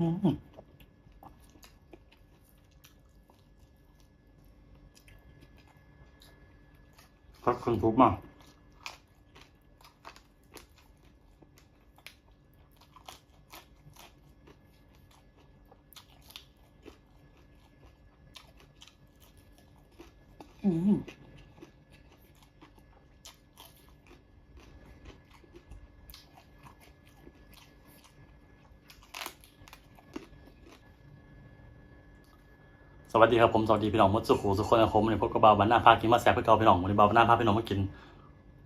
อืมพักเครื่องทุบมา อืมส วัสดีครับผมสวัสดีพี่น้องมดสุขูสุขคนนะผมวันพบกับบาวบ้านหน้าพากินมาแซ่บเพื่อเก่าพี่น้องวันนี้บาวบ้านหน้าพาพี่น้องมากิน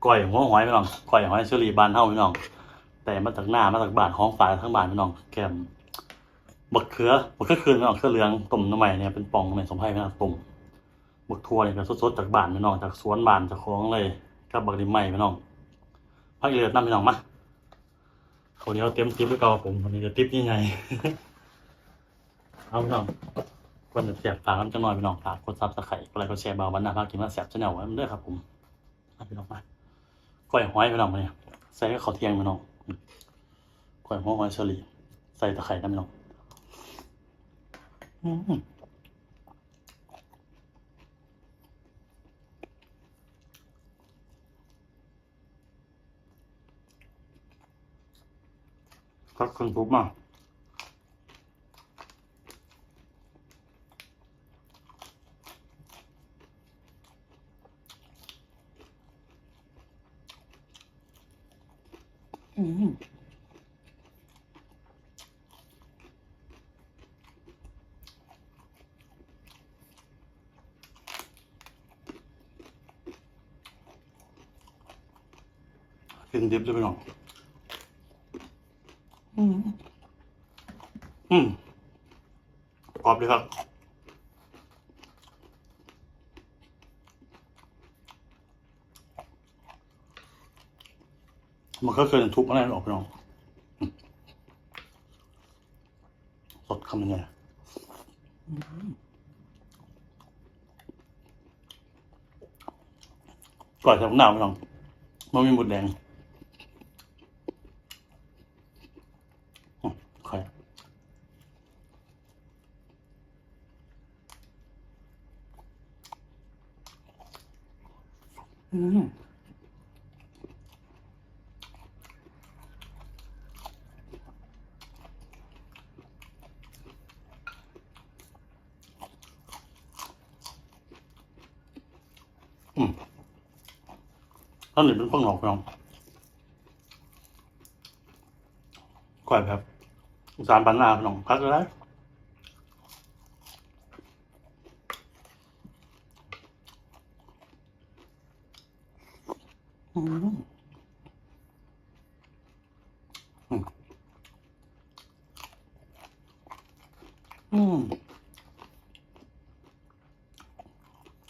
ก้อยหัวหอยพี่น้องก้อยหอยเชอรี่บานเฮาพี่น้อง แต่มาจากหน้ามาจากบ้านห้องฝาทั้งบ้านพี่น้องแกมบักเขือบักเขือคืนพี่น้องเขือเหลืองต้มน้ำใหม่เนี่ยเป็นปองน้ำใหม่สมไพรพี่น้องต้มบักทัวเนี่ยก็สดๆจากบ้านพี่น้องจากสวนบ้านจากคลองเลยกับบักดิมใหม่พี่น้องพักอีเลือน้ำพี่น้องมาเขาวเหนี้ยวเตรียมติ๊บไว้ก่อนครับผมวันนี้จะติ๊บยังไงเอาพี่น้อง ก่อนเสียบฝากน้ำจังหน่อยพี่น้องฝากกดซับสไครต์กดไลค์กดแชร์เบาวันหน้าพากินมาแสบชาแนลไว้มันด้วยครับผมเอาพี่น้องมาก้อยห้อยพี่น้องมาเนี่ยใส่ให้าวเทียงพี่น้องก้อยหัวหอยเชอรี่ยใส่ตะไคร้น้ำพี่น้องอืมพักเครื่องทุบมา อืม กินดิบเลยพี่น้องอืมอืมกรอบดีครับมันก็เคยทุบอะไรออกพี่น้องอืมสดคำยังไงอืมก่อนจะหนาวพี่น้องมันมีหมดแดงอืมใคร อืมอืมท่านหนึ่งเป็นเพวกหนอกพี่น้องก่อยแบบสารปันนาพี่น้องพักเลย อืมอืม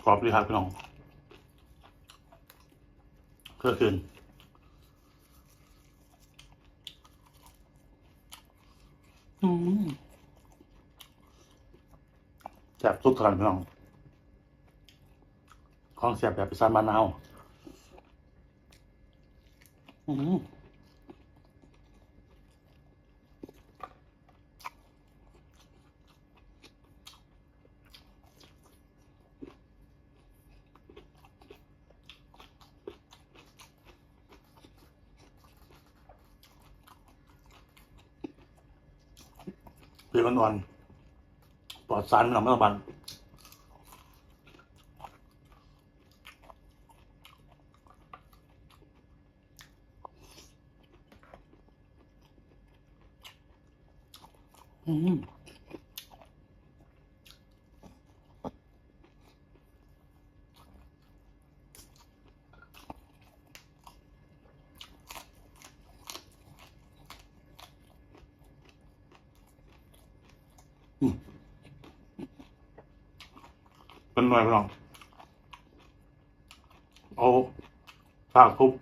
กรอบดีครับพี่น้องเพื่อคืนอืมแสบสุดกันพี่น้องของแสบแบบพิซซ่ามานาว อืมเปรี้ยวอ่อนๆปลอดสารพี่น้องไม่ต้องบัน อืมเป็นหน่วยลองเอาผ้ากทุบ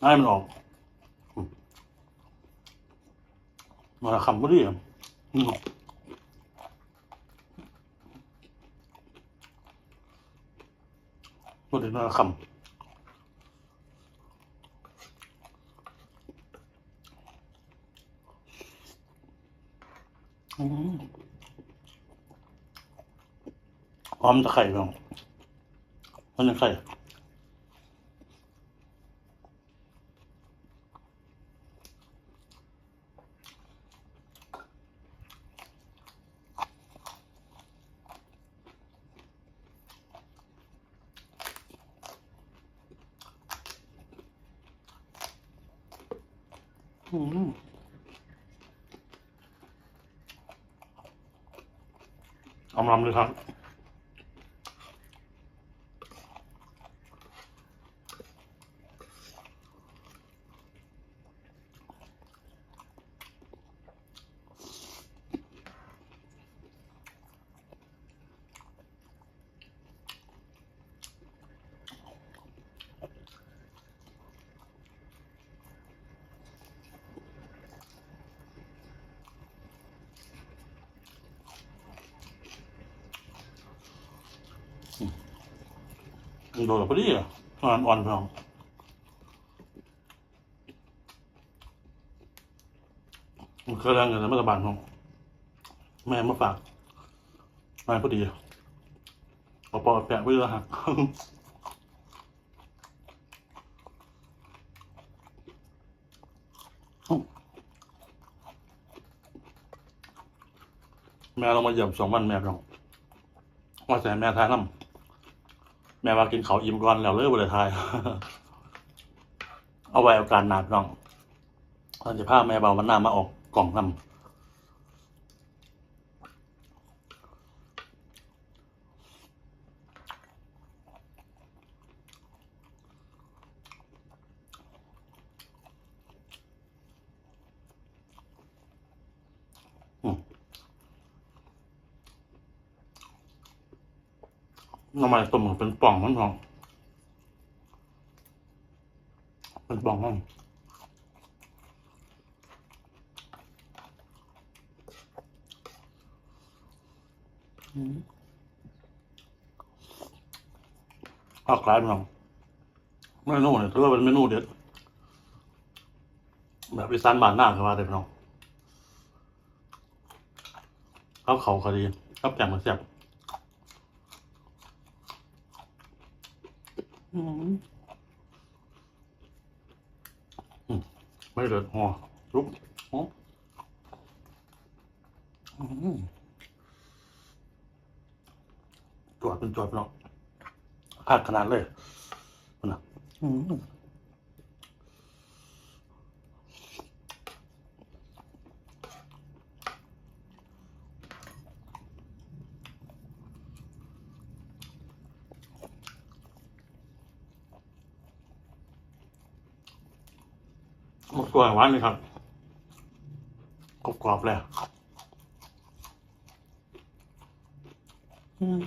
ให้มันออกอืม มาคำก็ดีอะอืมพูดถึงมาคำหอมตะไคร่พี่น้องมันจะไข่ อืมอำลำเลยครับ โดนพอดีอะอ่อนอ่อนพองมันเคยแรงเงินแล้วมาตบานน้องแม่มาฝากมาพอดีเอาปอแปะไว้แล้วหักแม่ลงมาเยี่ยมสองวันแม่พองว่าแต่แม่ทายน้ำ แม่ว่ากินเขาอิ่มก่อนแล้วเลิกบริทาย เอาไว้เอาการหนาพี่น้องตอนจะพาแม่เบาวันหน้ามาออกกล่องนำ น้ำมันต้มเป็นป่องมันพองเป็นป่องมันอืมภาคกายพี่น้องเมนูเนี่ยถือว่าเป็นเมนูเด็ดแบบอีสานบ้านหน้าคือว่าเด็ดพี่น้องข้าวเขาคดีข้าวแกงมันแซ่บ อืมอืมไม่เดือดหัวลุกหัวอืมจอดเป็นจอดเนาะขาดขนาดเลยมันนะ หมดตัวหวานเลยครับกรอบกรอบๆเลยอืม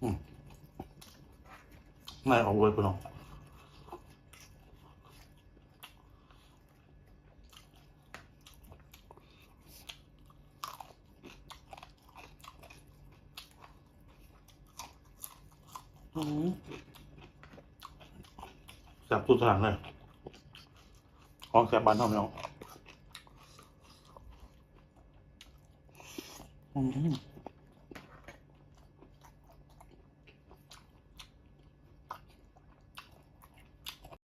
ไม่ออกเลยพี่น้องอืมแซ่บทุกทางเลยของแซ่บบ้านเท่าพี่น้องอืม